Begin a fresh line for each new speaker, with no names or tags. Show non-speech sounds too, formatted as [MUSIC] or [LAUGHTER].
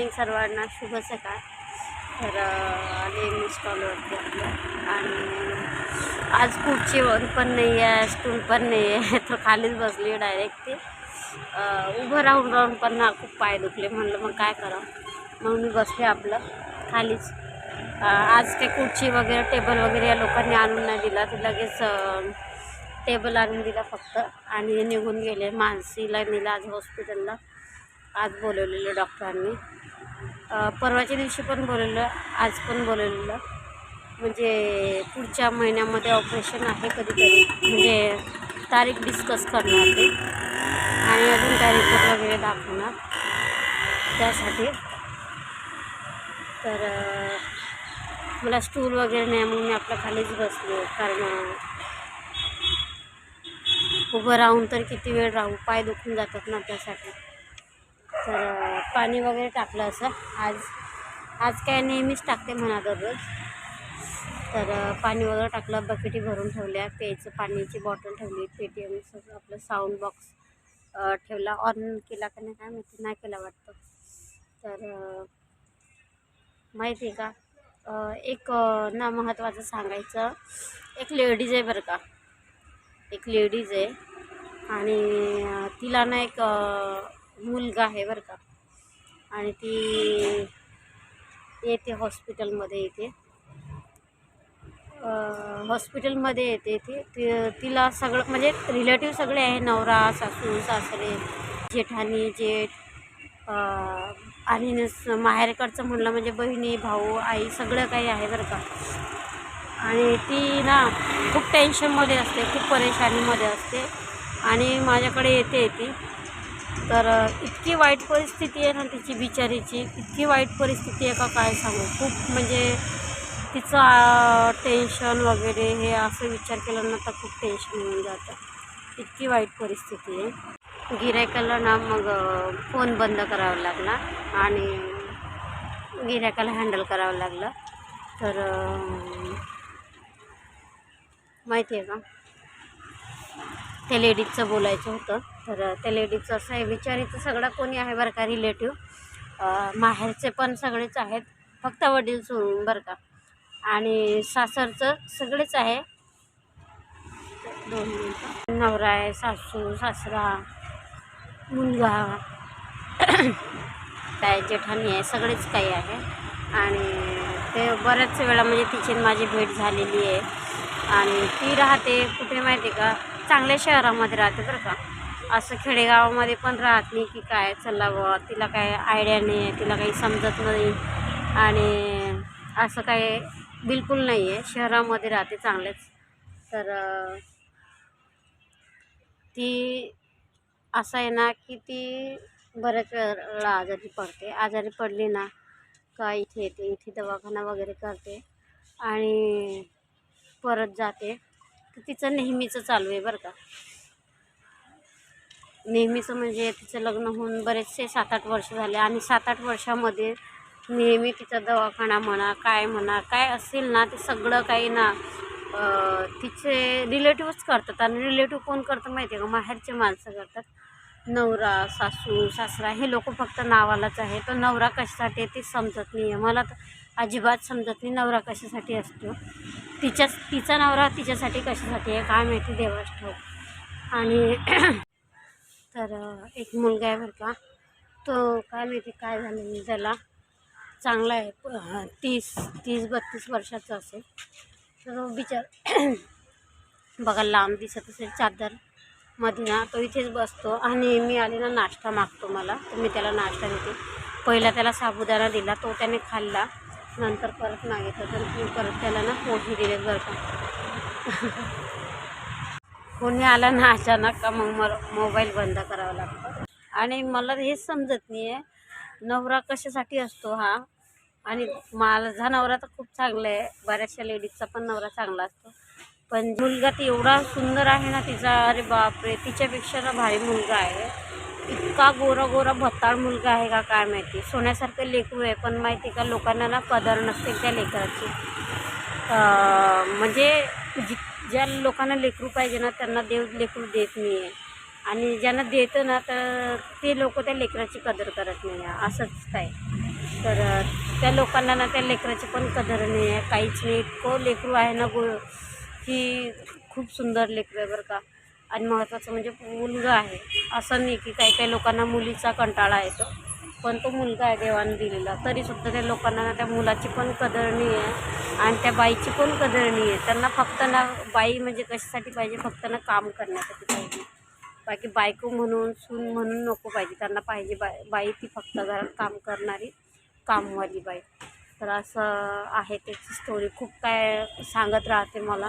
Morning सर्वांना शुभ सकाळ. तर आले मी स्टॉलवरती आपलं आणि आज खुर्ची वर पण नाही आहे स्टूल पण नाही आहे. [LAUGHS] तर खालीच बसली डायरेक्ट ते. उभं राहून राहून पण ना खूप पाय दुखले. म्हणलं मग काय करावं? मग मी बसले आपलं खालीच. आज काही खुर्ची वगैरे टेबल वगैरे या लोकांनी आणून नाही दिला. तर लगेच टेबल आणून दिला फक्त. आणि हे निघून गेले. मानसीला नेलं आज हॉस्पिटलला आज बोलवलेलं डॉक्टरांनी परवाच्या दिवशी पण बोलवलं आज पण बोलवलेलं. म्हणजे पुढच्या महिन्यामध्ये ऑपरेशन आहे कधीतरी. म्हणजे तारीख डिस्कस करणार ते. आणि अजून त्या रिपोर्ट वगैरे दाखवणार. त्यासाठी. तर मला स्टूल वगैरे नाही म्हणून मी आपल्या खालीच बसले. कारण उभं राहून तर किती वेळ राहू? पाय दुखून जातात ना त्यासाठी. तर पाणी वगैरे टाकलं असं. आज आज काय नेहमीच टाकते म्हणा दररोज तर पाणी वगैरे टाकलं बकेटी भरून ठेवल्या प्यायचं पाण्याची बॉटल ठेवली पेटीएम सगळं आपलं साऊंड बॉक्स ठेवला. ऑन केला का नाही काय माहिती नाही केला वाटतं. तर माहिती आहे का? एक ना महत्त्वाचं सांगायचं एक लेडीज आहे बरं का. एक लेडीज आहे. आणि तिला ना एक मुलगा आहे बरं का. आणि ती येते हॉस्पिटलमध्ये येते. हॉस्पिटलमध्ये येते ती. ति तिला सगळं म्हणजे रिलेटिव्ह सगळे आहे नवरा सासू सासरे जेठानी जेठ आणि माहेरकडचं म्हणलं म्हणजे बहिणी भाऊ आई सगळं काही आहे बरं का. आणि ती ना खूप टेन्शनमध्ये असते खूप परेशानीमध्ये असते. आणि माझ्याकडे येते ती. तर इतकी वाईट परिस्थिती आहे ना तिची बिचारीची. इतकी वाईट परिस्थिती आहे का काय सांगू? खूप म्हणजे तिचं टेन्शन वगैरे हे असं विचार केला ना तर खूप टेन्शन येऊन जातं. इतकी वाईट परिस्थिती आहे. गिरायकाला ना मग फोन बंद करावा लागला आणि गिरायकाला हँडल करावं लागलं. तर माहिती आहे का? त्या लेडीजचं बोलायचं होतं. तर त्या लेडीजचं असं आहे विचारीचं सगळं कोणी आहे बरं का रिलेटिव्ह माहेरचे पण सगळेच आहेत फक्त वडील सोडून बरं का. आणि सासरचं सगळेच आहे. दोन मिनटं नवरा आहे सासू सासरा मुलगा काय जेठाणी आहे सगळेच काही आहे. आणि ते बऱ्याच वेळा म्हणजे तिची माझी भेट झालेली आहे. आणि ती राहते कुठे माहिती आहे का? चांगल्या शहरामध्ये राहते बरं का. असं खेडेगावामध्ये पण राहत नाही की काय चला बुवा तिला काय आयडिया नाही आहे तिला काही समजत नाही. आणि असं काय बिलकुल नाही आहे शहरामध्ये राहते चांगलेच. तर ती असं आहे ना की ती बऱ्याच वेळा आजारी पडते. आजारी पडली ना का इथे येते इथे दवाखाना वगैरे करते आणि परत जाते. तर तिचं नेहमीचं चालू आहे बरं का. नेहमीचं म्हणजे तिचं लग्न होऊन बरेचसे सात आठ वर्ष झाले. आणि सात आठ वर्षामध्ये नेहमी तिचा दवाखाना म्हणा काय म्हणा काय असेल ना ते सगळं काही ना तिचे रिलेटिव्हच करतात. आणि रिलेटिव्ह कोण करतं माहिती आहे का? माहेरचे माणसं करतात. नवरा सासू सासरा हे लोक फक्त नावालाच आहे. तो नवरा कशासाठी आहे ते समजत नाही आहे मला तर अजिबात समजत नाही नवरा कशासाठी असतो. तिच्या तिचा नवरा तिच्यासाठी कशासाठी आहे काय माहिती देवाच ठाऊक. आणि तर एक मुलगा आहे बरं का. तो काय माहिती काय झालं त्याला. चांगला आहे तीस तीस बत्तीस वर्षाचा असेल. तर तो बिचार [COUGHS] बघा लांब दिसत असेल चादरमध्ये ना तो इथेच बसतो आणि मी आले ना नाश्ता मागतो मला. तर मी त्याला नाश्ता देते. पहिला त्याला साबुदाणा दिला तो त्याने खाल्ला. नंतर परत मागितलं तर मी परत त्याला ना पोहे दिले बरं का. [LAUGHS] कोणी आला ना अचानक का मग मला मोबाईल बंद करावा लागतो. आणि मला हेच समजत नाही आहे नवरा कशासाठी असतो हा? आणि माझा नवरा तर खूप चांगला आहे. बऱ्याचशा लेडीजचा पण नवरा चांगला असतो. पण मुलगा तर एवढा सुंदर आहे ना तिचा अरे बापरे! तिच्यापेक्षा ना भारी मुलगा आहे. इतका गोरा गोरा भत्ताळ मुलगा आहे का काय माहिती? सोन्यासारखं लेकरू आहे पण माहिती आहे का लोकांना ना कदर नसते त्या लेकराची. म्हणजे जित ज्या लोकांना लेकरू पाहिजे ना त्यांना देव लेकरू देत नाही आहे आणि ज्यांना देतं ना तर ते लोक त्या लेकराची कदर करत नाही आहे असंच काय. तर त्या लोकांना ना त्या लेकराची पण कदर नाही आहे काहीच नाही. इतकं लेकरू आहे ना गो की खूप सुंदर लेकरू आहे बरं का. आणि महत्त्वाचं म्हणजे मुलगा आहे. असं नाही की काही काही लोकांना मुलीचा कंटाळा येतो. पण तो मुलगा आहे देवाने दिलेला. तरीसुद्धा त्या लोकांना त्या मुलाची पण कदर नाही आहे आणि त्या बाईची पण कदर नाही आहे त्यांना फक्त ना बाई म्हणजे कशासाठी पाहिजे? फक्त ना काम करण्यासाठी पाहिजे. बाकी बायको म्हणून सून म्हणून नको पाहिजे. त्यांना पाहिजे बाय बाई ती फक्त घरात काम करणारी कामवाली बाई. तर असं आहे त्याची स्टोरी खूप काय सांगत राहते मला.